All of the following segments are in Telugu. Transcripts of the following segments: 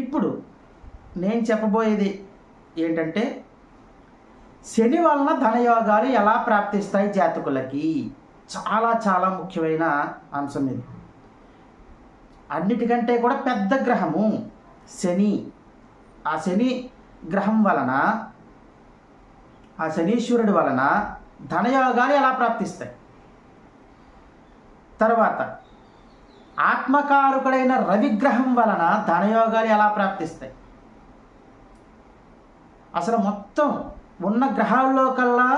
ఇప్పుడు నేను చెప్పబోయేది ఏంటంటే శని వలన ధనయోగాలు ఎలా ప్రాప్తిస్తాయి జాతకులకి? చాలా చాలా ముఖ్యమైన అంశం ఇది. అన్నిటికంటే కూడా పెద్ద గ్రహము శని. ఆ శని గ్రహం వలన ఆ శనీశ్వరుడి వలన ధనయోగాలు ఎలా ప్రాప్తిస్తాయి? తర్వాత ఆత్మకారకుడైన రవిగ్రహం వలన ధనయోగాలు ఎలా ప్రాప్తిస్తాయి అసలు మొత్తం ఉన్న గ్రహాల్లో కల్లా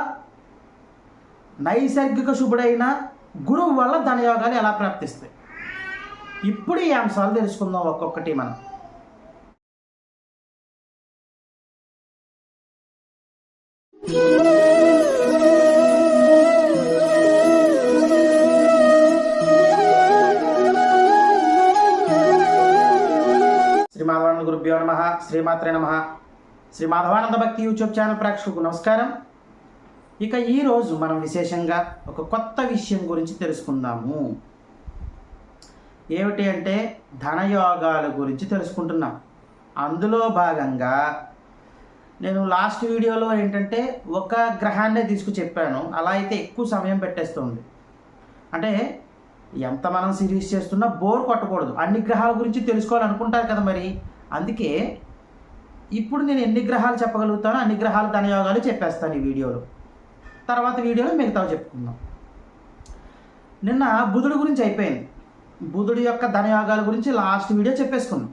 నైసర్గిక శుభుడైన గురువు వల్ల ధనయోగాలు ఎలా ప్రాప్తిస్తాయి ఇప్పుడు ఈ అంశాలు తెలుసుకుందాం ఒక్కొక్కటి మనం Yeah. గురుభ్యో నమ శ్రీమాత్రే నమ. శ్రీ మాధవానంద భక్తి యూట్యూబ్ ఛానల్ ప్రేక్షకులకు నమస్కారం. ఇక ఈరోజు మనం విశేషంగా ఒక కొత్త విషయం గురించి తెలుసుకుందాము. ఏమిటి అంటే ధనయోగాల గురించి తెలుసుకుంటున్నాం. అందులో భాగంగా నేను లాస్ట్ వీడియోలో ఏంటంటే ఒక గ్రహాన్నే తీసుకు చెప్పాను అలా అయితే ఎక్కువ సమయం పెట్టేస్తుంది. అంటే ఎంత మనం సిరీస్ చేస్తున్నా బోర్ కొట్టకూడదు. అన్ని గ్రహాల గురించి తెలుసుకోవాలనుకుంటారు కదా మరి. అందుకే ఇప్పుడు నేను ఎన్ని గ్రహాలు చెప్పగలుగుతానో అన్ని గ్రహాల ధనయోగాలు చెప్పేస్తాను ఈ వీడియోలో. తర్వాత వీడియోలో మిగతావి చెప్పుకుందాం. నిన్న బుధుడు గురించి అయిపోయింది. బుధుడి యొక్క ధనయోగాల గురించి లాస్ట్ వీడియో చెప్పేసుకున్నాం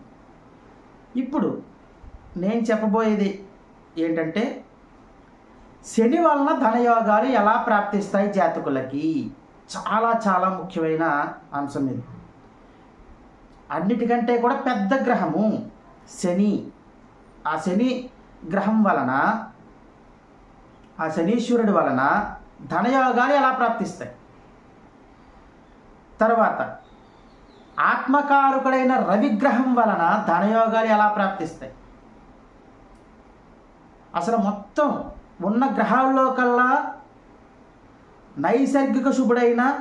ఇప్పుడు నేను చెప్పబోయేది ఏంటంటే శని వలన ధనయోగాలు ఎలా ప్రాప్తిస్తాయి జాతకులకి? చాలా చాలా ముఖ్యమైన అంశం ఇది. అన్నిటికంటే కూడా పెద్ద గ్రహము. శని. ఆ శని గ్రహం వలన ఆ శనీశ్వరుడి వలన ధనయోగాలు ఎలా ప్రాప్తిస్తాయి? తర్వాత ఆత్మకారకుడైన రవిగ్రహం వలన ధనయోగాలు ఎలా ప్రాప్తిస్తాయి? అసలు మొత్తం ఉన్న గ్రహాల్లో కల్లా నైసర్గిక శుభుడైన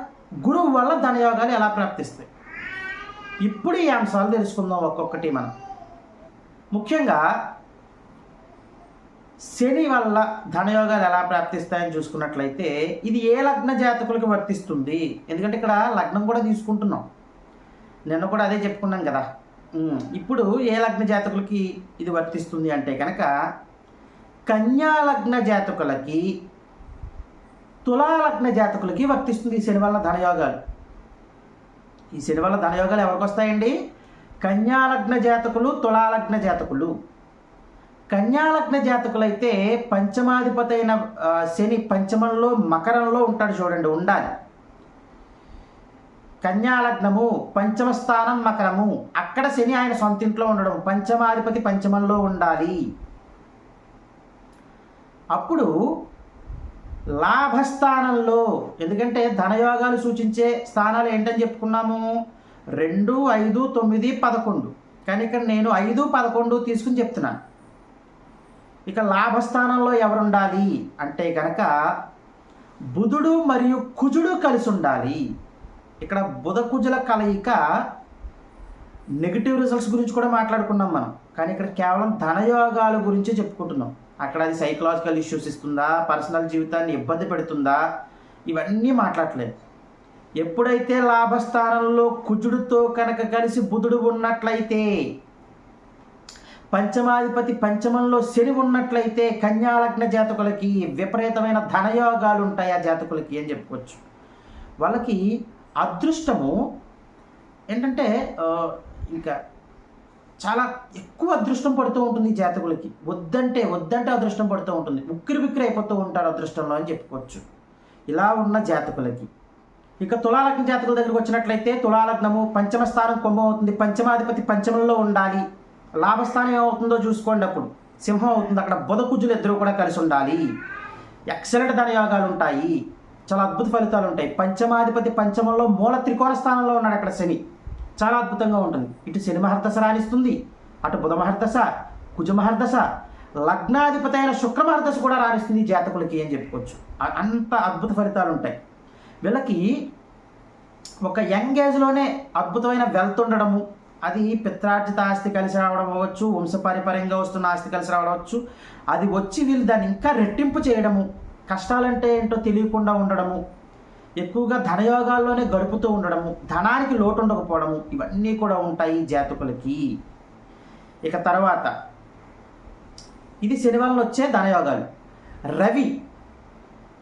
గురువు వల్ల ధనయోగాలు ఎలా ప్రాప్తిస్తాయి? ఇప్పుడు ఈ అంశాలు తెలుసుకుందాం ఒక్కొక్కటి మనం. ముఖ్యంగా శని వల్ల ధనయోగాలు ఎలా ప్రాప్తిస్తాయని చూసుకున్నట్లయితే ఇది ఏ లగ్న జాతకులకు వర్తిస్తుంది? ఎందుకంటే ఇక్కడ లగ్నం కూడా తీసుకుంటున్నాం. నిన్న కూడా అదే చెప్పుకున్నాం కదా. ఇప్పుడు ఏ లగ్న జాతకులకి ఇది వర్తిస్తుంది అంటే కనుక కన్యా లగ్న జాతకులకి తులాలగ్న జాతకులకి వర్తిస్తుంది ఈ శని వల్ల ధనయోగాలు. ఈ శని వల్ల ధనయోగాలు ఎవరికి వస్తాయండి? కన్యాలగ్న జాతకులు తులాలగ్న జాతకులు. కన్యాలగ్న జాతకులైతే పంచమాధిపతి అయిన శని పంచమంలో మకరంలో ఉంటాడు చూడండి ఉండాలి. కన్యాలగ్నము పంచమ స్థానం మకరము. అక్కడ శని ఆయన సొంత ఇంట్లో ఉండడం పంచమాధిపతి పంచమంలో ఉండాలి. అప్పుడు లాభస్థానంలో ఎందుకంటే ధనయోగాలు సూచించే స్థానాలు ఏంటని చెప్పుకున్నాము? రెండు ఐదు తొమ్మిది పదకొండు. కానీ ఇక్కడ నేను ఐదు పదకొండు తీసుకుని చెప్తున్నాను. ఇక లాభస్థానంలో ఎవరుండాలి? అంటే కనుక బుధుడు మరియు కుజుడు కలిసి ఉండాలి. ఇక్కడ బుధ కుజుల కలయిక నెగిటివ్ రిజల్ట్స్ గురించి కూడా మాట్లాడుకున్నాం మనం. కానీ ఇక్కడ కేవలం ధనయోగాల గురించి చెప్పుకుంటున్నాం. అక్కడ అది సైకలాజికల్ ఇష్యూస్ ఇస్తుందా? పర్సనల్ జీవితాన్ని ఇబ్బంది పెడుతుందా? ఇవన్నీ మాట్లాడలేదు. ఎప్పుడైతే లాభస్థానంలో కుజుడితో కనుక కలిసి బుధుడు ఉన్నట్లయితే పంచమాధిపతి పంచమంలో శని ఉన్నట్లయితే కన్యాలగ్న జాతకులకి విపరీతమైన ధనయోగాలు ఉంటాయి ఆ జాతకులకి అని చెప్పుకోవచ్చు. వాళ్ళకి అదృష్టము ఏంటంటే ఇంకా చాలా ఎక్కువ అదృష్టం పడుతూ ఉంటుంది ఈ జాతకులకి. వద్దంటే వద్దంటే అదృష్టం పడుతూ ఉంటుంది. ఉక్కిరి బిక్కిరి అయిపోతూ ఉంటారు అదృష్టంలో అని చెప్పుకోవచ్చు. ఇలా ఉన్న జాతకులకి. ఇక తులాలగ్న జాతకుల దగ్గరకు వచ్చినట్లయితే తులాలగ్నము పంచమ స్థానం కుంభం అవుతుంది పంచమాధిపతి పంచమంలో ఉండాలి. లాభస్థానం ఏమవుతుందో చూసుకోండి అప్పుడు. సింహం అవుతుంది. అక్కడ బుధకుజులు ఇద్దరు కూడా కలిసి ఉండాలి. ఎక్సలెంట్ ధనయోగాలు ఉంటాయి. చాలా అద్భుత ఫలితాలు ఉంటాయి. పంచమాధిపతి పంచమంలో మూల త్రికోణ స్థానంలో ఉన్నాడు అక్కడ శని. చాలా అద్భుతంగా ఉంటుంది. ఇటు శని మహర్దశ రాణిస్తుంది. అటు బుధ మహర్దశ కుజ మహర్దశ లగ్నాధిపతి అయిన శుక్ర మహర్దశ కూడా రాణిస్తుంది జాతకులకి అని చెప్పుకోవచ్చు. అంత అద్భుత ఫలితాలు ఉంటాయి. వీళ్ళకి ఒక యంగ్ ఏజ్లోనే అద్భుతమైన వెల్త్ ఉండడము. అది పిత్రార్జిత ఆస్తి కలిసి రావడం అవ్వచ్చు వంశపారిపర్యంగా వస్తున్న ఆస్తి కలిసి రావడం అవ్వచ్చు. అది వచ్చి వీళ్ళు దాన్ని ఇంకా రెట్టింపు చేయడము. కష్టాలంటే ఏంటో తెలియకుండా ఉండడము. ఎక్కువగా ధనయోగాల్లోనే గడుపుతూ ఉండడము. ధనానికి లోటు ఉండకపోవడము. ఇవన్నీ కూడా ఉంటాయి జాతకులకి. ఇక తర్వాత ఇది శనివారం వచ్చే ధనయోగాలు. రవి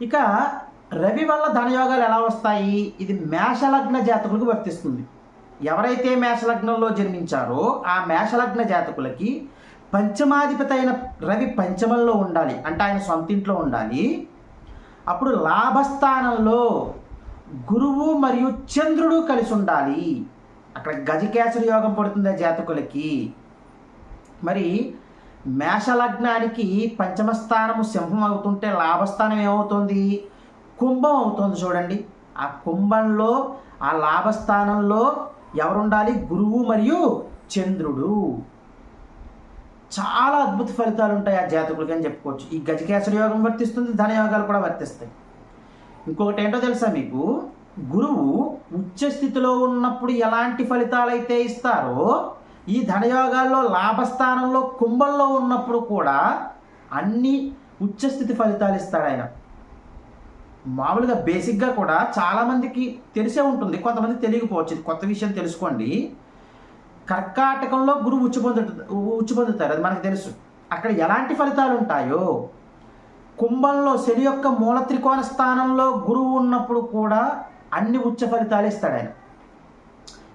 ఇక రవి వల్ల ధనయోగాలు ఎలా వస్తాయి? ఇది మేషలగ్న జాతకులకు వర్తిస్తుంది. ఎవరైతే మేషలగ్నంలో జన్మించారో ఆ మేషలగ్న జాతకులకి పంచమాధిపతి అయిన రవి పంచమంలో ఉండాలి. అంటే ఆయన సొంత ఇంట్లో ఉండాలి. అప్పుడు లాభస్థానంలో గురువు మరియు చంద్రుడు కలిసి ఉండాలి. అక్కడ గజకేసరి యోగం పడుతుంది ఆ జాతకులకి. మరి మేషలగ్నానికి పంచమస్థానము సింహం అవుతుంటే లాభస్థానం ఏమవుతుంది? కుంభం అవుతుంది చూడండి. ఆ కుంభంలో ఆ లాభస్థానంలో ఎవరుండాలి? గురువు మరియు చంద్రుడు. చాలా అద్భుత ఫలితాలు ఉంటాయి ఆ జాతకులకి అని చెప్పుకోవచ్చు. ఈ గజకేసరి యోగం వర్తిస్తుంది ధనయోగాలు కూడా వర్తిస్తాయి. ఇంకొకటి ఏంటో తెలుసా మీకు? గురువు ఉచ్చస్థితిలో ఉన్నప్పుడు ఎలాంటి ఫలితాలు అయితే ఇస్తారో ఈ ధనయోగాల్లో లాభస్థానంలో కుంభంలో ఉన్నప్పుడు కూడా అన్ని ఉచ్చస్థితి ఫలితాలు ఇస్తాడు ఆయన మామూలుగా బేసిక్గా కూడా చాలామందికి తెలిసే ఉంటుంది. కొంతమంది తెలియకపోవచ్చు. కొత్త విషయం తెలుసుకోండి. కర్కాటకంలో గురువు ఉచ్చు పొందు ఉచ్చు పొందుతారు. అది మనకు తెలుసు. అక్కడ ఎలాంటి ఫలితాలు ఉంటాయో? కుంభంలో శని యొక్క మూల త్రికోణ స్థానంలో గురువు ఉన్నప్పుడు కూడా అన్ని ఉచ్చ ఫలితాలు ఇస్తాడు ఆయన.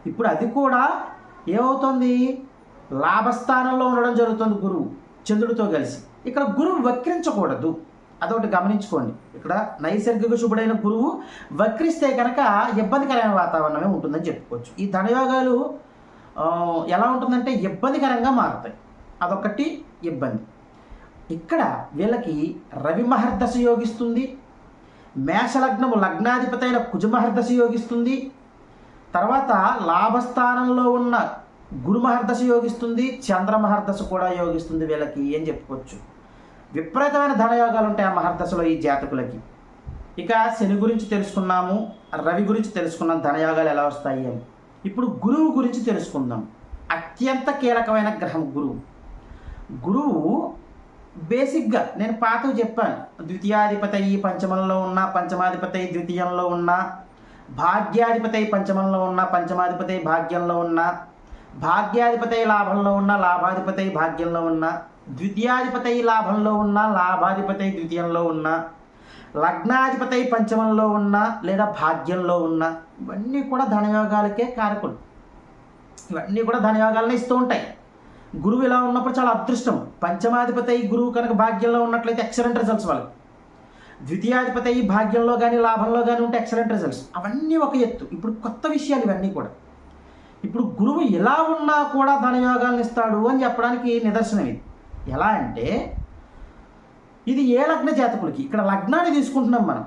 ఇప్పుడు అది కూడా ఏమవుతుంది? లాభస్థానంలో ఉండడం జరుగుతుంది గురువు. చంద్రుడితో కలిసి. ఇక్కడ గురువు వక్రించకూడదు. అదొకటి గమనించుకోండి. ఇక్కడ నైసర్గిక శుభుడైన గురువు వక్రిస్తే కనుక ఇబ్బందికరమైన వాతావరణమే ఉంటుందని చెప్పుకోవచ్చు. ఈ ధనయోగాలు ఎలా ఉంటుందంటే ఇబ్బందికరంగా మారుతాయి. అదొకటి ఇబ్బంది. ఇక్కడ వీళ్ళకి రవి మహర్దశ యోగిస్తుంది. మేషలగ్నము లగ్నాధిపతి అయిన కుజమహర్దశ యోగిస్తుంది. తర్వాత లాభస్థానంలో ఉన్న గురు మహర్దశ యోగిస్తుంది. చంద్ర మహర్దశ కూడా యోగిస్తుంది వీళ్ళకి ఏం చెప్పుకోవచ్చు. విపరీతమైన ధనయోగాలు ఉంటాయి ఆ మహర్దశలో ఈ జాతకులకి. ఇక శని గురించి తెలుసుకున్నాము రవి గురించి తెలుసుకున్నాం ధనయోగాలు ఎలా వస్తాయి అని. ఇప్పుడు గురువు గురించి తెలుసుకుందాం. అత్యంత కీలకమైన గ్రహం గురువు. గురువు బేసిక్గా నేను పాతవి చెప్పాను. ద్వితీయాధిపతి పంచమంలో ఉన్న పంచమాధిపతి ద్వితీయంలో ఉన్న భాగ్యాధిపతి పంచమంలో ఉన్న పంచమాధిపతి భాగ్యంలో ఉన్న భాగ్యాధిపతి లాభంలో ఉన్న లాభాధిపతి భాగ్యంలో ఉన్న ద్వితీయాధిపతి లాభంలో ఉన్న లాభాధిపతి ద్వితీయంలో ఉన్న లగ్నాధిపతి పంచమంలో ఉన్న లేదా భాగ్యంలో ఉన్న ఇవన్నీ కూడా ధనయోగాలకే కారకులు. ఇవన్నీ కూడా ధనయోగాలనే ఇస్తూ ఉంటాయి. గురువు ఇలా ఉన్నప్పుడు చాలా అదృష్టం. పంచమాధిపతి గురువు కనుక భాగ్యంలో ఉన్నట్లయితే ఎక్సలెంట్ రిజల్ట్స్ వాళ్ళు ద్వితీయాధిపతి భాగ్యంలో కానీ లాభంలో కానీ ఉంటే ఎక్సలెంట్ రిజల్ట్స్ అవన్నీ ఒక ఎత్తు. ఇప్పుడు కొత్త విషయాలు ఇవన్నీ కూడా. ఇప్పుడు గురువు ఎలా ఉన్నా కూడా ధనయోగాలను ఇస్తాడు అని చెప్పడానికి నిదర్శనం ఇది. ఎలా అంటే ఇది ఏ లగ్న జాతకులకి? ఇక్కడ లగ్నాన్ని తీసుకుంటున్నాం మనం.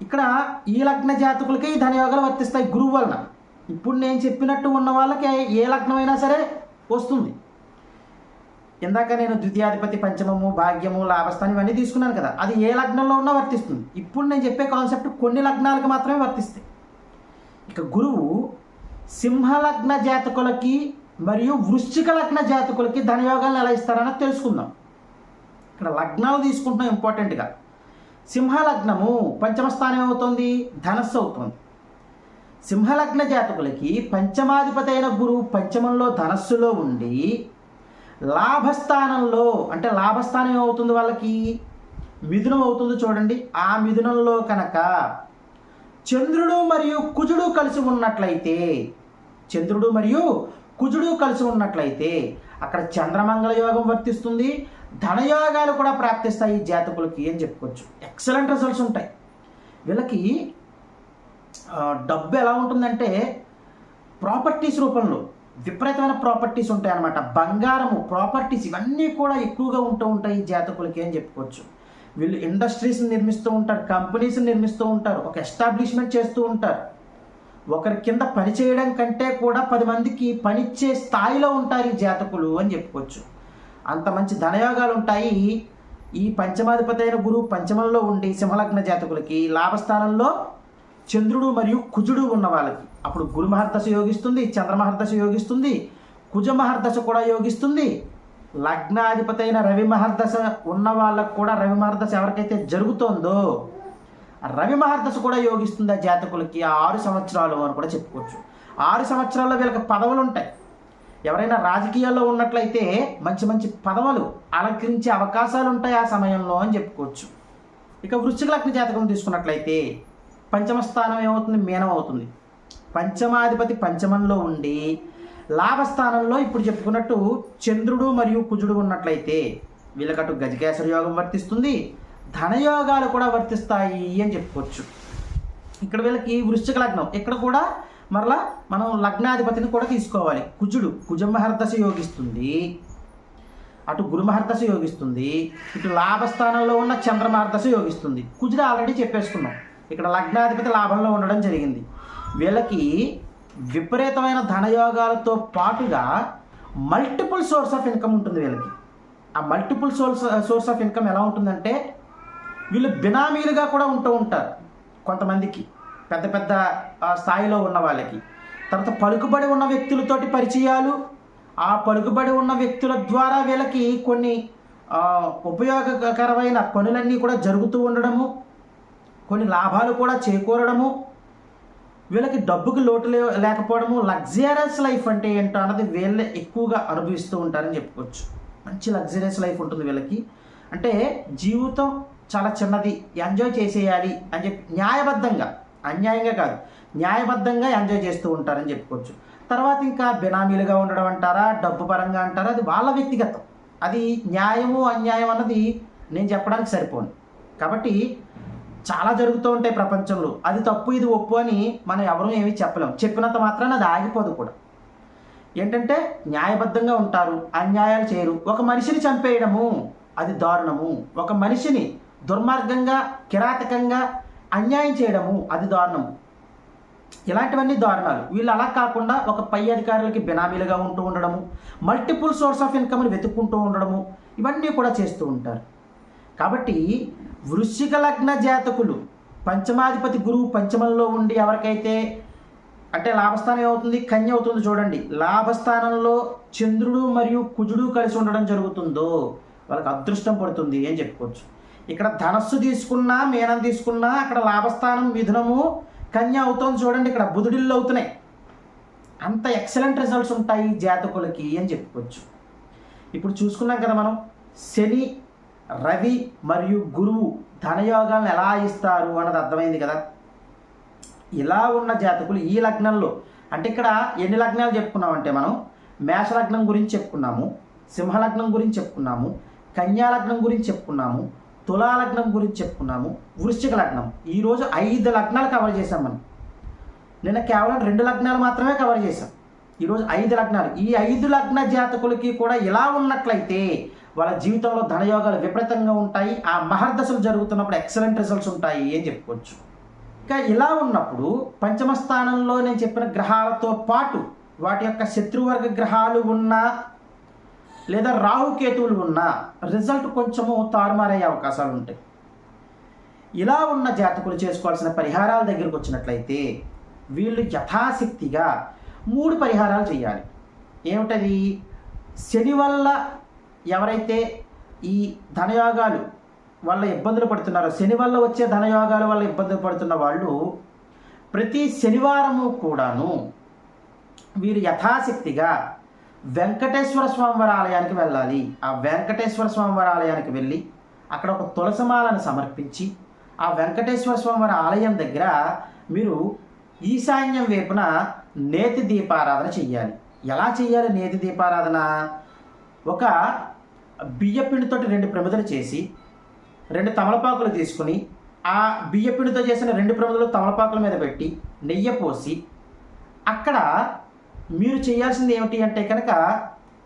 ఇక్కడ ఈ లగ్న జాతకులకి ఈ ధనయోగాలు వర్తిస్తాయి గురువు వలన. ఇప్పుడు నేను చెప్పినట్టు ఉన్న వాళ్ళకి ఏ లగ్నమైనా సరే వస్తుంది. ఇందాక నేను ద్వితీయాధిపతి పంచమము భాగ్యము లాభస్థానం ఇవన్నీ తీసుకున్నాను కదా. అది ఏ లగ్నంలో ఉన్నా వర్తిస్తుంది. ఇప్పుడు నేను చెప్పే కాన్సెప్ట్ కొన్ని లగ్నాలకు మాత్రమే వర్తిస్తాయి. ఇక గురువు సింహలగ్న జాతకులకి మరియు వృశ్చిక లగ్న జాతకులకి ధనయోగాలను ఎలా ఇస్తారన్నది తెలుసుకుందాం. ఇక్కడ లగ్నాలు తీసుకుంటున్నాం ఇంపార్టెంట్గా సింహలగ్నము పంచమ స్థానం అవుతుంది ధనస్సు అవుతుంది. సింహలగ్న జాతకులకి పంచమాధిపతి అయిన గురువు పంచమంలో ధనస్సులో ఉండి లాభస్థానంలో అంటే లాభస్థానం ఏమవుతుంది వాళ్ళకి? మిథునం అవుతుంది చూడండి. ఆ మిథునంలో కనుక చంద్రుడు మరియు కుజుడు కలిసి ఉన్నట్లయితే చంద్రుడు మరియు కుజుడు కలిసి ఉన్నట్లయితే అక్కడ చంద్రమంగళ యోగం వర్తిస్తుంది ధనయోగాలు కూడా ప్రాప్తిస్తాయి జాతకులకి అని చెప్పుకోవచ్చు. ఎక్సలెంట్ రిజల్ట్స్ ఉంటాయి. వీళ్ళకి డబ్బు ఎలా ఉంటుందంటే ప్రాపర్టీస్ రూపంలో విపరీతమైన ప్రాపర్టీస్ ఉంటాయి అన్నమాట బంగారము ప్రాపర్టీస్ ఇవన్నీ కూడా ఎక్కువగా ఉంటూ ఉంటాయి జాతకులకి అని చెప్పుకోవచ్చు. వీళ్ళు ఇండస్ట్రీస్ని నిర్మిస్తూ ఉంటారు కంపెనీస్ని నిర్మిస్తూ ఉంటారు ఒక ఎస్టాబ్లిష్మెంట్ చేస్తూ ఉంటారు. ఒకరి కింద పని చేయడం కంటే కూడా పది మందికి పనిచ్చే స్థాయిలో ఉంటారు ఈ జాతకులు అని చెప్పుకోవచ్చు. అంత మంచి ధనయోగాలు ఉంటాయి. ఈ పంచమాధిపతి అయిన గురువు పంచమంలో ఉండి సింహలగ్న జాతకులకి లాభస్థానంలో చంద్రుడు మరియు కుజుడు ఉన్న వాళ్ళకి. అప్పుడు గురు మహర్దశ యోగిస్తుంది చంద్రమహర్దశ యోగిస్తుంది కుజ మహర్దశ కూడా యోగిస్తుంది. లగ్నాధిపతి అయిన రవి మహర్దశ ఉన్న వాళ్ళకు కూడా రవి మహర్దశ ఎవరికైతే జరుగుతోందో రవి మహర్దశ కూడా యోగిస్తుంది ఆ జాతకులకి ఆరు సంవత్సరాలు అని కూడా చెప్పుకోవచ్చు. ఆరు సంవత్సరాల్లో వీళ్ళకి పదవులు ఉంటాయి. ఎవరైనా రాజకీయాల్లో ఉన్నట్లయితే మంచి మంచి పదవులు అలంకరించే అవకాశాలు ఉంటాయి ఆ సమయంలో అని చెప్పుకోవచ్చు. ఇక వృశ్చిక లగ్న జాతకం తీసుకున్నట్లయితే పంచమ స్థానం ఏమవుతుంది? మీనం అవుతుంది. పంచమాధిపతి పంచమంలో ఉండి లాభస్థానంలో ఇప్పుడు చెప్పుకున్నట్టు చంద్రుడు మరియు కుజుడు ఉన్నట్లయితే వీళ్ళకటు గజకేశ్వర యోగం వర్తిస్తుంది. ధనయోగాలు కూడా వర్తిస్తాయి అని చెప్పుకోవచ్చు. ఇక్కడ వీళ్ళకి వృశ్చిక లగ్నం. ఇక్కడ కూడా మరలా మనం లగ్నాధిపతిని కూడా తీసుకోవాలి. కుజుడు కుజమహర్దశ యోగిస్తుంది. అటు గురుమహర్దశ యోగిస్తుంది. ఇటు లాభస్థానంలో ఉన్న చంద్రమహర్దశ యోగిస్తుంది. కుజుడు ఆల్రెడీ చెప్పేసుకున్నాం. ఇక్కడ లగ్నాధిపతి లాభంలో ఉండడం జరిగింది. వీళ్ళకి విపరీతమైన ధనయోగాలతో పాటుగా మల్టిపుల్ సోర్స్ ఆఫ్ ఇన్కమ్ ఉంటుంది వీళ్ళకి. ఆ multiple source source of income ఎలా ఉంటుందంటే వీళ్ళు బినామీలుగా కూడా ఉంటూ ఉంటారు కొంతమందికి పెద్ద పెద్ద స్థాయిలో ఉన్న వాళ్ళకి. తర్వాత పలుకుబడి ఉన్న వ్యక్తులతోటి పరిచయాలు ఆ పలుకుబడి ఉన్న వ్యక్తుల ద్వారా వీళ్ళకి కొన్ని ఉపయోగకరమైన పనులన్నీ కూడా జరుగుతూ ఉండడము కొన్ని లాభాలు కూడా చేకూరడము వీళ్ళకి డబ్బుకి లోటు లే లేకపోవడము లగ్జరియస్ లైఫ్ అంటే ఏంటో అన్నది వీళ్ళే ఎక్కువగా అనుభవిస్తూ ఉంటారని చెప్పుకోవచ్చు. మంచి లగ్జరియస్ లైఫ్ ఉంటుంది వీళ్ళకి. అంటే జీవితం చాలా చిన్నది. ఎంజాయ్ చేసేయాలి అని చెప్పి న్యాయబద్ధంగా అన్యాయంగా కాదు న్యాయబద్ధంగా ఎంజాయ్ చేస్తూ ఉంటారని చెప్పుకోవచ్చు. తర్వాత ఇంకా బినామీలుగా ఉండడం అంటారా డబ్బు పరంగా అంటారా అది వాళ్ళ వ్యక్తిగతం. అది న్యాయము అన్యాయం అన్నది నేను చెప్పడానికి సరిపోను. కాబట్టి చాలా జరుగుతూ ఉంటాయి ప్రపంచంలో. అది తప్పు ఇది ఒప్పు అని మనం ఎవరూ ఏమీ చెప్పలేం. చెప్పినంత మాత్రాన అది ఆగిపోదు కూడా. ఏంటంటే న్యాయబద్ధంగా ఉంటారు అన్యాయాలు చేయరు. ఒక మనిషిని చంపేయడము అది దారుణము. ఒక మనిషిని దుర్మార్గంగా కిరాతకంగా అన్యాయం చేయడము అది దారుణం. ఇలాంటివన్నీ దారుణాలు. వీళ్ళు అలా కాకుండా ఒక పై అధికారులకి బినామీలుగా ఉంటూ ఉండడము మల్టిపుల్ సోర్స్ ఆఫ్ ఇన్కమ్ని వెతుక్కుంటూ ఉండడము ఇవన్నీ కూడా చేస్తూ ఉంటారు. కాబట్టి వృశ్చిక లగ్న జాతకులు పంచమాధిపతి గురువు పంచమంలో ఉండి ఎవరికైతే అంటే లాభస్థానం ఏమవుతుంది? కన్య అవుతుంది చూడండి. లాభస్థానంలో చంద్రుడు మరియు కుజుడు కలిసి ఉండడం జరుగుతుందో వాళ్ళకి అదృష్టం పడుతుంది అని చెప్పుకోవచ్చు. ఇక్కడ ధనస్సు తీసుకున్నా మీనం తీసుకున్నా అక్కడ లాభస్థానం మిథునము కన్య అవుతోంది చూడండి ఇక్కడ బుధుడిల్లు అవుతున్నాయి. అంత ఎక్సలెంట్ రిజల్ట్స్ ఉంటాయి జాతకులకి అని చెప్పుకోవచ్చు. ఇప్పుడు చూసుకున్నాం కదా మనం శని రవి మరియు గురువు ధనయోగాలను ఎలా ఇస్తారు అన్నది అర్థమైంది కదా. ఇలా ఉన్న జాతకులు ఈ లగ్నంలో అంటే ఇక్కడ ఎన్ని లగ్నాలు చెప్పుకున్నామంటే మనం మేష లగ్నం గురించి చెప్పుకున్నాము సింహలగ్నం గురించి చెప్పుకున్నాము కన్యాలగ్నం గురించి చెప్పుకున్నాము తులా లగ్నం గురించి చెప్పుకున్నాము వృశ్చిక లగ్నం. ఈరోజు ఐదు లగ్నాలు కవర్ చేసాం మనం. నిన్న కేవలం రెండు లగ్నాలు మాత్రమే కవర్ చేశాం. ఈరోజు ఐదు లగ్నాలు. ఈ ఐదు లగ్న జాతకులకి కూడా ఇలా ఉన్నట్లయితే వాళ్ళ జీవితంలో ధనయోగాలు విపరీతంగా ఉంటాయి ఆ మహర్దశలు జరుగుతున్నప్పుడు ఎక్సలెంట్ రిజల్ట్స్ ఉంటాయి అని చెప్పుకోవచ్చు. ఇంకా ఇలా ఉన్నప్పుడు పంచమ స్థానంలో నేను చెప్పిన గ్రహాలతో పాటు వాటి యొక్క శత్రువర్గ గ్రహాలు ఉన్న లేదా రాహుకేతువులు ఉన్నా రిజల్ట్ కొంచెము తారుమారయ్యే అవకాశాలు ఉంటాయి. ఇలా ఉన్న జాతకులు చేసుకోవాల్సిన పరిహారాల దగ్గరకు వచ్చినట్లయితే వీళ్ళు యథాశక్తిగా మూడు పరిహారాలు చేయాలి. ఏమిటది? శని వల్ల ఎవరైతే ఈ ధనయోగాలు వల్ల ఇబ్బందులు పడుతున్నారో శని వల్ల వచ్చే ధనయోగాల వల్ల ఇబ్బందులు పడుతున్న వాళ్ళు ప్రతి శనివారము కూడాను వీరు యథాశక్తిగా వెంకటేశ్వర స్వామివారి ఆలయానికి వెళ్ళాలి. ఆ వెంకటేశ్వర స్వామివారి ఆలయానికి వెళ్ళి అక్కడ ఒక తులసమాలను సమర్పించి ఆ వెంకటేశ్వర స్వామివారి ఆలయం దగ్గర మీరు ఈశాన్యం వైపున నేతి దీపారాధన చెయ్యాలి. ఎలా చెయ్యాలి నేతి దీపారాధన? ఒక బియ్యపిండితోటి రెండు ప్రమిదలు చేసి రెండు తమలపాకులు తీసుకుని ఆ బియ్యపిండితో చేసిన రెండు ప్రమిదలు తమలపాకుల మీద పెట్టి నెయ్యి పోసి అక్కడ మీరు చేయాల్సింది ఏమిటి అంటే కనుక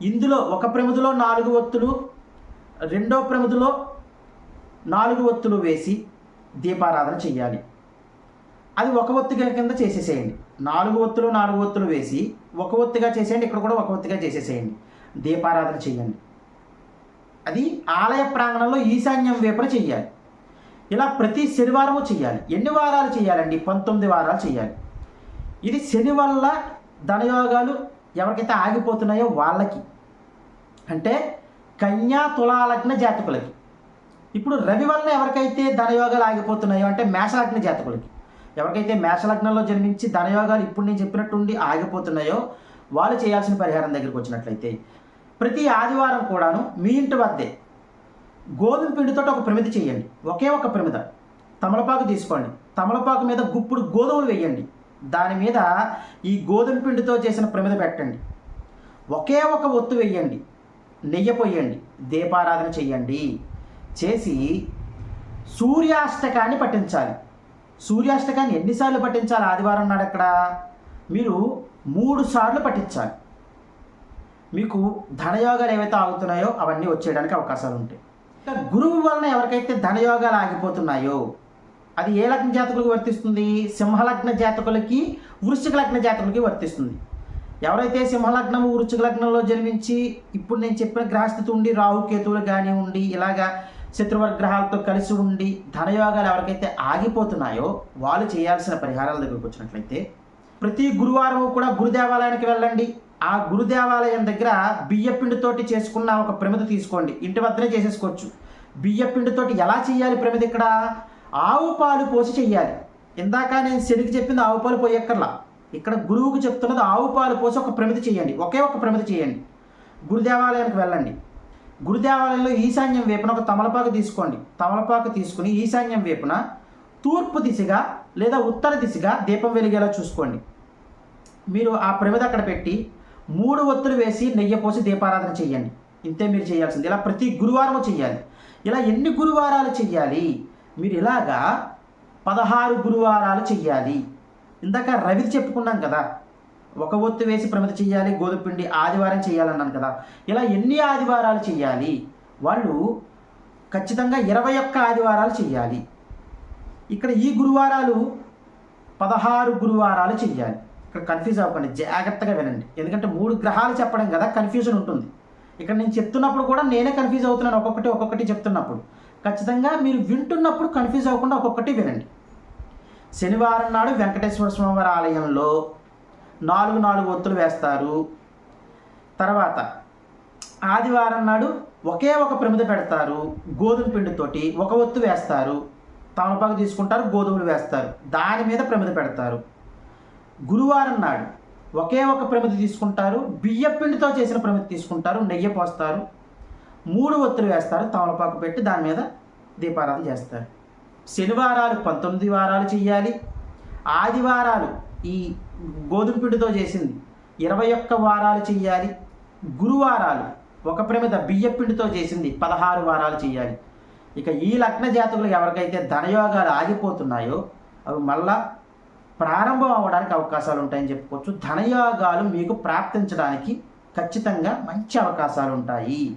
ఇందులో ఒక ప్రమిదిలో నాలుగు ఒత్తులు రెండో ప్రమిదిలో నాలుగు ఒత్తులు వేసి దీపారాధన చేయాలి అది ఒక ఒత్తిగా కింద చేసేసేయండి. నాలుగు ఒత్తులు నాలుగు ఒత్తులు వేసి ఒక ఒత్తిగా చేసేయండి ఇక్కడ కూడా ఒక ఒత్తిగా చేసేసేయండి. దీపారాధన చేయండి అది ఆలయ ప్రాంగణంలో ఈశాన్యం వైపున చెయ్యాలి. ఇలా ప్రతి శనివారము చేయాలి ఎన్ని వారాలు చేయాలండి పంతొమ్మిది వారాలు చేయాలి ఇది శని వల్ల ధనయోగాలు ఎవరికైతే ఆగిపోతున్నాయో వాళ్ళకి. అంటే కన్యా తులాలగ్న జాతకులకి. ఇప్పుడు రవి వలన ఎవరికైతే ధనయోగాలు ఆగిపోతున్నాయో అంటే మేషలగ్న జాతకులకి. ఎవరికైతే మేషలగ్నంలో జన్మించి ధనయోగాలు ఇప్పుడు నేను చెప్పినట్టుండి ఆగిపోతున్నాయో వాళ్ళు చేయాల్సిన పరిహారం దగ్గరికి వచ్చినట్లయితే ప్రతి ఆదివారం కూడాను మీ ఇంటి వద్దే గోధుమ పిండితో ఒక ప్రమిద చేయండి. ఒకే ఒక ప్రమిద తమలపాకు తీసుకోండి. తమలపాకు మీద గుప్పుడు గోధుమలు వేయండి. దాని మీద ఈ గోధుమ పిండితో చేసిన ప్రమిద పెట్టండి. ఒకే ఒక ఒత్తు వేయండి. నెయ్యి పోయండి. దీపారాధన చెయ్యండి చేసి సూర్యాష్టకాన్ని పఠించాలి. సూర్యాష్టకాన్ని ఎన్నిసార్లు పఠించాలి? ఆదివారం నాడు అక్కడ మీరు మూడు సార్లు పఠించాలి. మీకు ధనయోగాలు ఏవైతే ఆగుతున్నాయో అవన్నీ వచ్చేయడానికి అవకాశాలు ఉంటాయి. ఇంకా గురువు వలన ఎవరికైతే ధనయోగాలు ఆగిపోతున్నాయో అది ఏ లగ్న జాతకులకు వర్తిస్తుంది? సింహలగ్న జాతకులకి వృశ్చిక లగ్న జాతకులకి వర్తిస్తుంది. ఎవరైతే సింహలగ్నము వృశ్చిక లగ్నంలో జన్మించి ఇప్పుడు నేను చెప్పిన గ్రహస్థితి ఉండి రాహుకేతువులు కానీ ఉండి ఇలాగా శత్రువర్గ్రహాలతో కలిసి ఉండి ధనయోగాలు ఎవరికైతే ఆగిపోతున్నాయో వాళ్ళు చేయాల్సిన పరిహారాల దగ్గరకు వచ్చినట్లయితే ప్రతి గురువారం కూడా గురుదేవాలయానికి వెళ్ళండి. ఆ గురుదేవాలయం దగ్గర బియ్యపిండితోటి చేసుకున్న ఒక ప్రమిద తీసుకోండి. ఇంటి వద్దనే చేసేసుకోవచ్చు. బియ్యపిండితోటి ఎలా చేయాలి ప్రమిద ఇక్కడ? ఆవు పాలు పోసి చెయ్యాలి. ఇందాక నేను శనికి చెప్పింది ఆవు పాలు పోయక్కర్లా. ఇక్కడ గురువుకు చెప్తున్నది ఆవు పాలు పోసి ఒక ప్రమిద చేయండి. ఒకే ఒక ప్రమిద చేయండి. గురుదేవాలయానికి వెళ్ళండి. గురుదేవాలయంలో ఈశాన్యం వైపున ఒక తమలపాకు తీసుకోండి. తమలపాకు తీసుకుని ఈశాన్యం వైపున తూర్పు దిశగా లేదా ఉత్తర దిశగా దీపం వెలిగేలా చూసుకోండి. మీరు ఆ ప్రమిద అక్కడ పెట్టి మూడు ఒత్తులు వేసి నెయ్యి పోసి దీపారాధన చేయండి. ఇంతే మీరు చేయాల్సింది. ఇలా ప్రతి గురువారం చేయాలి. ఇలా ఎన్ని గురువారాలు చెయ్యాలి మీరు ఇలాగా పదహారు గురువారాలు చెయ్యాలి? ఇందాక రవిది చెప్పుకున్నాం కదా ఒక ఒత్తు వేసి ప్రమిద చెయ్యాలి గోధుమ పిండి ఆదివారం చేయాలన్నాను కదా ఇలా ఎన్ని ఆదివారాలు చెయ్యాలి? వాళ్ళు ఖచ్చితంగా ఇరవై ఒక్క ఆదివారాలు చెయ్యాలి. ఇక్కడ ఈ గురువారాలు పదహారు గురువారాలు చెయ్యాలి. ఇక్కడ కన్ఫ్యూజ్ అవ్వకండి జాగ్రత్తగా వినండి. ఎందుకంటే మూడు గ్రహాలు చెప్పడం కదా కన్ఫ్యూజన్ ఉంటుంది. ఇక్కడ నేను చెప్తున్నప్పుడు కూడా నేనే కన్ఫ్యూజ్ అవుతున్నాను ఒక్కొక్కటి ఒక్కొక్కటి చెప్తున్నప్పుడు. ఖచ్చితంగా మీరు వింటున్నప్పుడు కన్ఫ్యూజ్ అవ్వకుండా ఒక్కొక్కటి వినండి. శనివారం నాడు వెంకటేశ్వర స్వామి వారి ఆలయంలో నాలుగు నాలుగు ఒత్తులు వేస్తారు. తర్వాత ఆదివారం నాడు ఒకే ఒక ప్రమిద పెడతారు. గోధుమ పిండితోటి ఒక ఒత్తు వేస్తారు. తమలపాకు తీసుకుంటారు గోధుమలు వేస్తారు. దాని మీద ప్రమిద పెడతారు. గురువారం నాడు ఒకే ఒక ప్రమిద తీసుకుంటారు. బియ్య పిండితో చేసిన ప్రమిద తీసుకుంటారు. నెయ్యి పోస్తారు. మూడు ఒత్తులు వేస్తారు తమలపాకు పెట్టి దాని మీద దీపారాధన చేస్తారు. శనివారాలు పంతొమ్మిది వారాలు చేయాలి ఆదివారాలు ఈ గోధుమ పిండితో చేసింది ఇరవై ఒక్క వారాలు చేయాలి గురువారాలు ఒక ప్రమిద బియ్యపిండితో చేసింది పదహారు వారాలు చేయాలి ఇక ఈ లగ్న జాతకులు ఎవరికైతే ధనయోగాలు ఆగిపోతున్నాయో అవి మళ్ళా ప్రారంభం అవ్వడానికి అవకాశాలు ఉంటాయని చెప్పుకోవచ్చు. ధనయోగాలు మీకు ప్రాప్తించడానికి ఖచ్చితంగా మంచి అవకాశాలు ఉంటాయి.